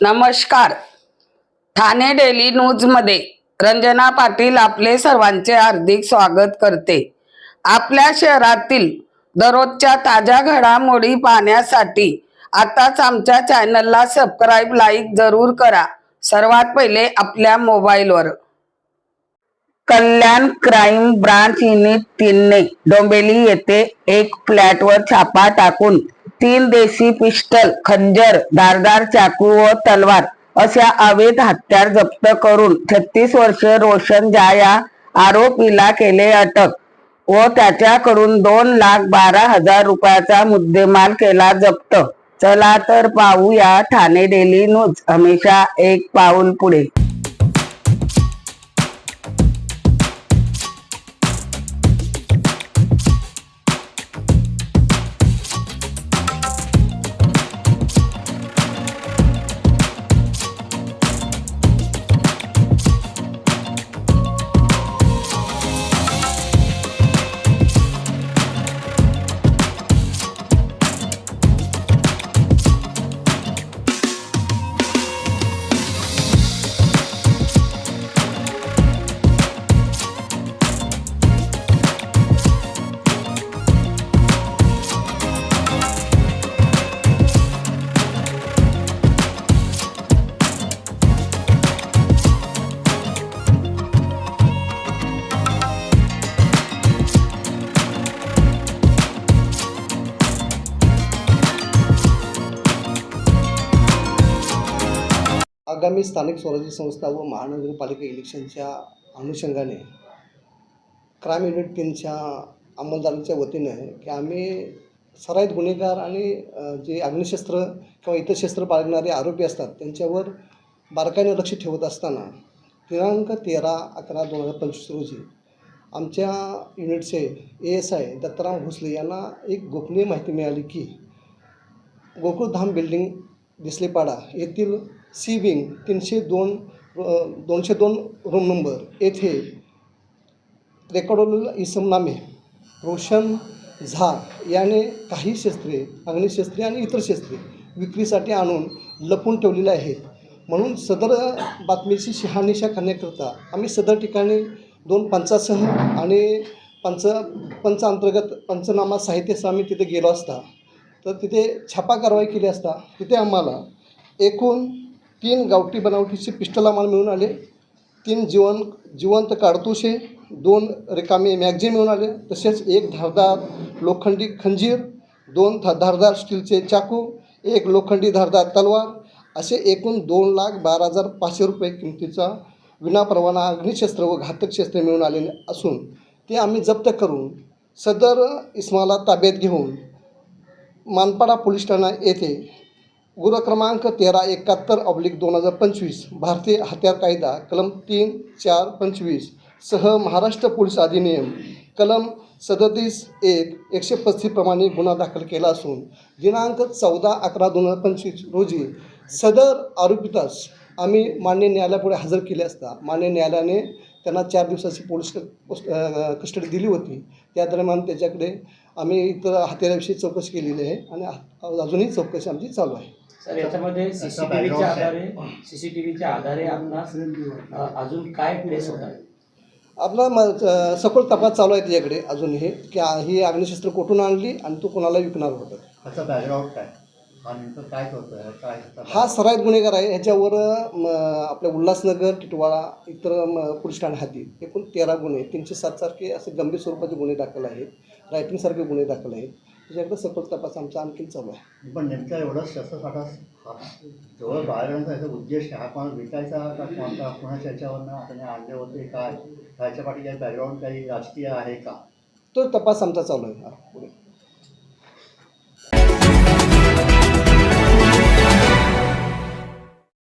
नमस्कार. ठाणे डेली न्यूजमध्ये रंजना पाटील आपले सर्वांचे हार्दिक स्वागत करते. आपल्या शहरातील दररोजच्या ताज्या घडामोडी पाहण्यासाठी आताच आमच्या चॅनलला सबस्क्राईब लाईक जरूर करा. सर्वात पहिले आपल्या मोबाईलवर. कल्याण क्राईम ब्रांच युनिट तीनने डोंबेली येथे एक फ्लॅटवर छापा टाकून तीन देशी पिस्टल खंजर धारदार चाकू व तलवार अशा अवैध हत्यार जप्त करून छत्तीस वर्षे रोशन झा या आरोपीला केले अटक व त्याच्याकडून दोन लाख बारा हजार रुपयाचा मुद्देमाल केला जप्त. चला तर पाहूया ठाणे डेली न्यूज. हमेशा एक पाऊल पुढे. आगामी स्थानिक स्वराज्य संस्था व महानगरपालिका इलेक्शनच्या अनुषंगाने क्राईम युनिट टीमच्या अंमलदारांच्या वतीने की आम्ही सराईत गुन्हेगार आणि जे अग्निशस्त्र किंवा इतर शस्त्र बाळगणारे आरोपी असतात त्यांच्यावर बारकाईने लक्ष ठेवत असताना दिनांक तेरा अकरा दोन हजार पंचवीस रोजी आमच्या युनिटचे A S I Dattaram Bhosale यांना एक गोपनीय माहिती मिळाली की गोकुळधाम बिल्डिंग दिसलेपाडा येथील सी विंग तीनशे दोन दोनशे दोन रूम नंबर येथे रेकॉर्डोल इसम नामे रोशन झा याने काही शस्त्रे अग्निशस्त्रे आणि इतर शस्त्रे विक्रीसाठी आणून लपून ठेवलेले आहेत. म्हणून सदर बातमीची शहानिशा करण्याकरता आम्ही सदर ठिकाणी दोन पंचासह आणि पंच पंच अंतर्गत पंचनामा साहित्यासह आम्ही तिथे गेलो असता तर तिथे छापा कारवाई केली असता तिथे आम्हाला एकूण तीन गावठी बनावटीचे पिस्टल आम्हाला मिळून आले. तीन जीवन जिवंत काडतुसे दोन रिकामे मॅगझिन मिळून आले. तसेच एक धारदार लोखंडी खंजीर दोन धा धारदार स्टीलचे चाकू एक लोखंडी धारदार तलवार असे एकूण दोन लाख बारा हजार पाचशे रुपये किमतीचा विनापरवाना अग्निशस्त्र व घातक शस्त्र मिळून आलेले असून ते आम्ही जप्त करून सदर इस्माला ताब्यात घेऊन मानपाडा पोलीस ठाणा येथे गुन्हा क्रमांक तेरा एकाहत्तर ऑब्लिक दोन हजार पंचवीस भारतीय हत्यार कायदा कलम तीन चार पंचवीस सह महाराष्ट्र पोलीस अधिनियम कलम सदतीस एक एकशे पस्तीसप्रमाणे गुन्हा दाखल केला असून दिनांक चौदा अकरा दोन हजार पंचवीस रोजी सदर आरोपितास आम्ही मान्य न्यायालयापुढे हजर केले असता मान्य न्यायालयाने त्यांना चार दिवसाची पोलीस क- कस्टडी दिली होती. त्या दरम्यान त्याच्याकडे आम्ही इतर हत्याराविषयी चौकशी केलेली आहे आणि अजूनही चौकशी आमची चालू आहे. सर याच्यामध्ये सीसीटीव्हीच्या आधारे सीसीटीव्हीच्या आधारे अ, अजून काय प्लेस होत? आपला म सखोल तपास चालू आहे त्याच्याकडे. अजूनही. की आ- ही अग्निशस्त्र कुठून आणली आणि तो कोणाला विकणार होतं? त्याचं बॅकग्राऊंड काय हा नेमकं काय करतोय? काय हा सराईत गुन्हेगार आहे. ह्याच्यावर म, आपल्या उल्हासनगर टिटवाळा इतर म, पोलीस ठाणे हाती एकूण तेरा गुन्हे तीनशे सात सारखे असे गंभीर स्वरूपाचे गुन्हे दाखल आहेत. रायटिंगसारखे गुन्हे दाखल आहेत. त्याच्याकडे सखोल तपास आमचा आणखी चालू आहे. पण नेमका एवढं शस्त्रसाठा हा जवळ बाळगण्याचा याचा उद्देश हा कोण विकायचा का कोणता कोणाच्या याच्यावरनं त्याने आणले होते काय ह्याच्या पाठी काही बॅकग्राऊंड काही राजकीय आहे का? तो तपास आमचा चालू आहे. हा पुढे.